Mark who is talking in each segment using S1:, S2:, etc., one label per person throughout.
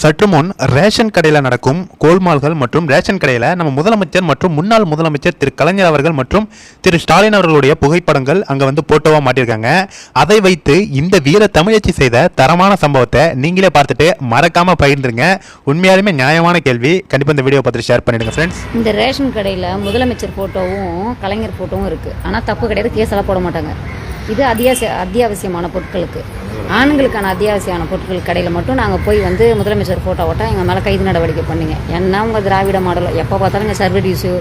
S1: சற்று முன் ரேஷன் கடையில் நடக்கும் கோல்மால்கள் மற்றும் ரேஷன் கடையில் நம்ம முதலமைச்சர் மற்றும் முன்னாள் முதலமைச்சர் திரு கலைஞர் அவர்கள் மற்றும் திரு ஸ்டாலின் அவர்களுடைய புகைப்படங்கள் அங்கே வந்து போட்டோவாக மாட்டியிருக்காங்க. அதை வைத்து இந்த வீர தமிழச்சி செய்த தரமான சம்பவத்தை நீங்களே பார்த்துட்டு மறக்காமல் பகிர்ந்துருங்க. உண்மையாலுமே நியாயமான கேள்வி. கண்டிப்பாக இந்த வீடியோ பார்த்துட்டு ஷேர் பண்ணிடுங்க ஃப்ரெண்ட்ஸ்
S2: இந்த ரேஷன் கடையில் முதலமைச்சர் ஃபோட்டோவும் கலைஞர் ஃபோட்டோவும் இருக்குது ஆனால் தப்பு கிடையாது கேஸெல்லாம் போட மாட்டாங்க. இது அத்தியாவசிய அத்தியாவசியமான பொருட்களுக்கு. ஆண்களுக்கான அத்தியாவசியமான பொருட்கள் கடையில் மட்டும் நாங்கள் போய் வந்து முதலமைச்சர் ஃபோட்டோ ஓட்டால் எங்கள் மேலே கைது நடவடிக்கை பண்ணீங்க. என்ன உங்கள் திராவிட மாடலோ எப்போ பார்த்தாலும் இங்கே சர்வர் இஷ்யூ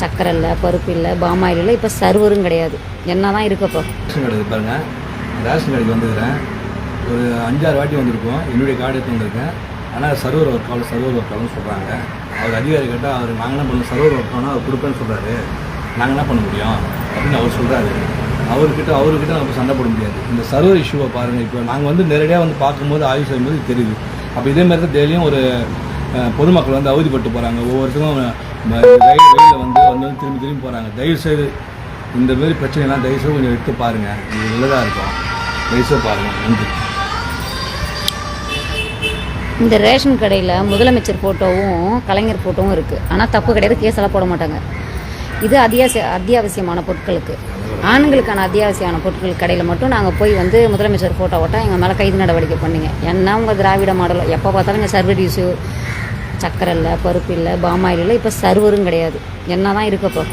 S2: சக்கரை இல்லை பருப்பு இல்லை பாமாயில் இல்லை இப்போ சர்வரும் கிடையாது. என்ன தான் இருக்கப்போ
S3: ரேஷன் கடைக்கு பாருங்க. ரேஷன் கடைக்கு வந்துக்கிறேன் ஒரு அஞ்சாறு வாட்டி வந்திருக்கோம். என்னுடைய கார்டு எடுத்து வந்திருக்கேன். ஆனால் சர்வர் ஒர்க் ஆகல சர்வர் ஒர்க் ஆகலன்னு சொல்கிறாங்க அவர் அதிகாரி கேட்டால் அவர் நாங்கள் என்ன பண்ண சர்வர் ஒர்க் ஆனால் அவர் கொடுப்பேன்னு சொல்கிறாரு நாங்கள் என்ன பண்ண முடியும்? அப்படின்னு அவர் சொல்கிறாரு அவர்கிட்ட அவர்கிட்ட நம்ம சண்டை போட முடியாது. இந்த சர்வர் இஷ்யூவை பாருங்கள் இப்போ நாங்கள் வந்து நேரடியாக வந்து பார்க்கும்போது ஆய்வு செய்யும்போது தெரியுது. அப்போ இதே மாதிரி தான் டெய்லியும் ஒரு பொதுமக்கள் வந்து அவதிப்பட்டு போகிறாங்க ஒவ்வொருத்தரும் ரயில் ரயிலில் வந்து வந்து வந்து திரும்பி திரும்பி போகிறாங்க தயவு செய்து இந்த மாதிரி பிரச்சனைலாம் தயவுசெய்து கொஞ்சம் எடுத்து பாருங்கள் இது நல்லதாக இருக்கும். தயவுசெய்து பாருங்கள் நன்றி.
S2: இந்த ரேஷன் கடையில் முதலமைச்சர் ஃபோட்டோவும் கலைஞர் ஃபோட்டோவும் இருக்குது ஆனால் தப்பு கிடையாது. கேஸெல்லாம் போட மாட்டாங்க. இது அத்தியாவசிய அத்தியாவசியமான பொருட்களுக்கு. ஆண்களுக்கான அத்தியாவசியமான பொருட்கள் கடையில் மட்டும் நாங்கள் போய் வந்து முதலமைச்சர் ஃபோட்டோ ஓட்டால் எங்கள் மேலே கைது நடவடிக்கை பண்ணீங்க. என்ன உங்கள் திராவிட மாடல் எப்போ பார்த்தாலும் இங்கே சர்வர் இஷ்யூ சக்கரை இல்லை பருப்பு இல்லை பாமாயில் இல்லை இப்போ சர்வரும் கிடையாது. என்ன தான் இருக்கப்போ